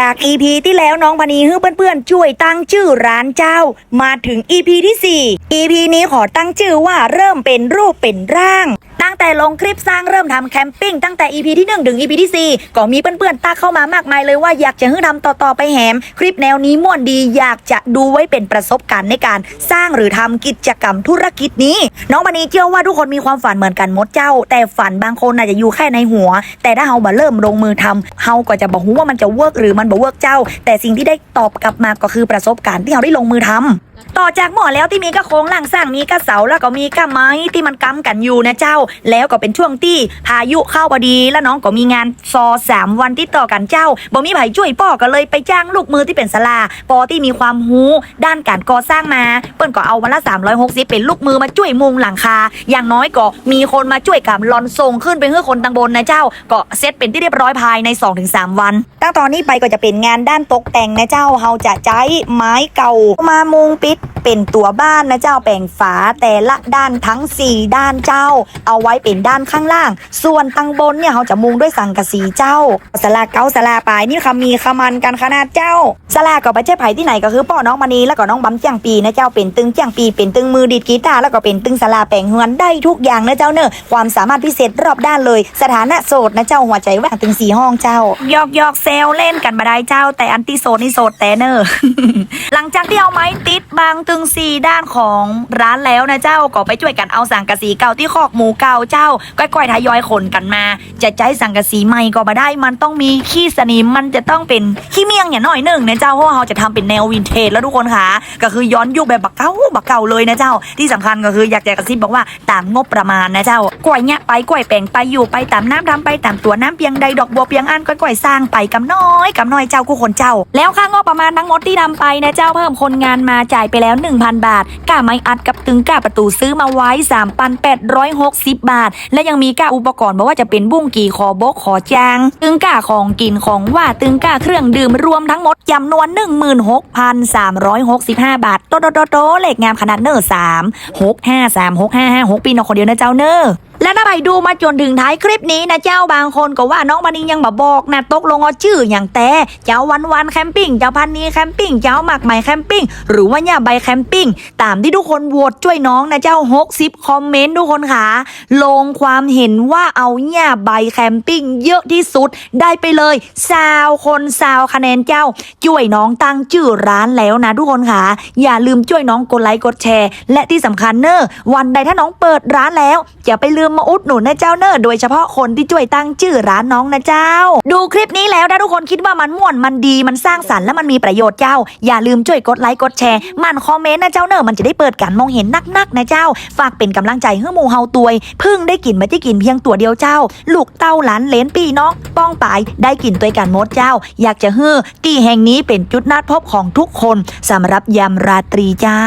จาก EP ที่แล้วน้องพนีฮื้อเพื่อนๆช่วยตั้งชื่อร้านเจ้า มาถึง EP ที่ 4 EP นี้ขอตั้งชื่อว่าเริ่มเป็นรูปเป็นร่าง ตั้งแต่ลงคลิปสร้างเริ่มทำแคมปิ้งตั้งแต่ EP ที่1ถึง EP ที่ 4 ก็มีเพื่อนๆตากเข้ามามากมายเลยว่าอยากจะฮื้ทำต่อๆไปแหม คลิปแนวนี้ม่วนดีอยากจะดูไว้เป็นประสบการณ์ในการสร้างหรือทำกิจกรรมธุรกิจนี้ น้องพนีเชื่อว่าทุกคนมีความฝันเหมือนกันหมดเจ้า แต่ฝันบางคนอาจจะอยู่แค่ในหัว แต่ถ้าเฮาบ่เริ่มลงมือทำเฮาก็จะบอกว่ามันจะเวิร์กหรือมันบ่เวิร์กเจ้า แต่สิ่งที่ได้ตอบกลับมาก็คือประสบการณ์ที่เฮาได้ลงมือทำ ต่อจากหมอแล้วที่มีกระโครงหลังสร้างมีกระเสาแล้วก็มีกระไม้ที่มันกำกันอยู่นะเจ้า แล้วก็เป็นช่วงที่พายุเข้าพอดี แล้วน้องก็มีงานซอสามวันที่ต่อกันเจ้าบ่มีไผช่วยป้อก็เลยไปจ้างลูกมือที่เป็นสลาปอที่มีความหูด้านการก่อสร้างมา เปิ้นก็เอาวันละ360 เป็นลูกมือมาช่วยมุงหลังคา อย่างน้อยก็มีคนมาช่วยกับลอนทรงขึ้นไปเพื่อคนตังบนนะเจ้าก็เซตเป็นที่เรียบร้อยภายใน 2-3 วัน ตั้งตอนนี้ไปก็จะเป็นงานด้านตกแต่งนะเจ้าเฮาจะใช้ไม้เก่ามามุงปิดเป็นตัวบ้านนะเจ้าแบ่งฝาแต่ละด้านทั้ง 4 ด้านเจ้า เอาไว้เป็นด้านข้างล่าง ส่วนตังบนเนี่ยเขาจะมุงด้วยสังกะสีเจ้าสลาเกาสลาปลายนี่คำมีคำมันกันขนาดเจ้าสลาก็ไปเจ้ไผ่ที่ไหนก็คือป้อน้องมณีแล้วก็น้องบัมเจียงปีนะเจ้าเป็นตึงเจียงปีเป็นตึงมือดีดกีตาร์แล้วก็เป็นตึงสลาแปลงเฮือนได้ทุกอย่างนะเจ้าเนอะความสามารถพิเศษรอบด้านเลย สถานะโสดนะเจ้าหัวใจว่างถึงสี่ห้องเจ้ายอกยอกเซลเล่นกันมาได้เจ้า แต่อันที่โสดนี่โสดแต่เนอะหลังจากที่เอาไม้ติดบางตึงสี่ด้านของร้านแล้วนะเจ้าก็ไปช่วยกันเอาสังกะสีเก่าที่คอกหมูเก่าเจ้าก้อยๆทยอยขนกันมา จะใจสังกะสีใหม่ก็มาได้ มันต้องมีขี้สนิมมันจะต้องเป็นขี้เมียงเนี่ยหน่อยหนึ่งนะเจ้าเพราะว่าเราจะทำเป็นแนววินเทจแล้วทุกคนค่ะก็คือย้อนยุคแบบบักเก่าบักเก่าเลยนะเจ้า ที่สำคัญก็คืออยากจะกระซิบบอกว่าตามงบประมาณนะเจ้ากล้วยเนี่ยไปกล้วยแปลงไปอยู่ไปตามน้ำทำไปตามตัวน้ำเพียงใดดอกบัวเพียงอันก้อยๆสร้างไปกำน้อยกำน้อยเจ้าคู่คนเจ้า แล้วค่างบประมาณทั้งหมดที่ทำไปนะเจ้าเพิ่มคนงานมาจ่ายไปแล้ว1,000 บาทก้าไม้อัดกับตึงก้าประตูซื้อมาไว้ 3,860 บาท และยังมีก้าอุปกรณ์บอกว่าจะเป็นบุ้งกี่ขอบกขอจาง ตึงก้าของกินของว่าตึงก้าเครื่องดื่มรวมทั้งหมดจำนวน 16,365 บาทโตโตโตโตเล็กงามขนาดเนอร์3 6 5 3 6 5 5 6 ปีนอคนเดียวนะเจ้าเนอร์ และถ้าไปดูมาจนถึงท้ายคลิปนี้นะเจ้าบางคนก็ว่าน้องมานิงยังมาบอกนะตกลงเอาชื่ออย่างแต่เจ้าวันวันแคมปิ้งเจ้าพันนีแคมปิ้งเจ้าหมักใหม่แคมปิ้งหรือว่าย่าใบแคมปิ้งตามที่ทุกคนโหวตช่วยน้องนะเจ้า60คอมเมนต์ทุกคนค่ะลงความเห็นว่าเอาย่าใบแคมปิ้งเยอะที่สุดได้ไปเลยซาวคนซาวคะแนนเจ้าช่วยน้องตั้งชื่อร้านแล้วนะทุกคนค่ะอย่าลืมช่วยน้องกดไลค์กดแชร์ และที่สำคัญเนอะวันใดถ้าน้องเปิดร้านแล้วอย่าไปลืมมาอุดหนุนนะเจ้าเนอะโดยเฉพาะคนที่ช่วยตั้งชื่อร้านน้องนะเจ้า ดูคลิปนี้แล้วถ้าทุกคนคิดว่ามันม่วนมันดีมันสร้างสรรค์และมันมีประโยชน์เจ้า อย่าลืมช่วยกดไลค์กดแชร์มันคอมเมนต์นะเจ้าเนอะมันจะได้เปิดการมองเห็นนักๆนะเจ้า ฝากเป็นกำลังใจให้หมูเฮาตวยพึ่งได้กินไม่ได้กินเพียงตัวเดียวเจ้า ลูกเต้าหลานเลนพี่น้องป้องปายได้กินตัวกันมดเจ้า อยากจะฮื้อที่แห่งนี้เป็นจุดนัดพบของทุกคนสำหรับยามราตรีเจ้า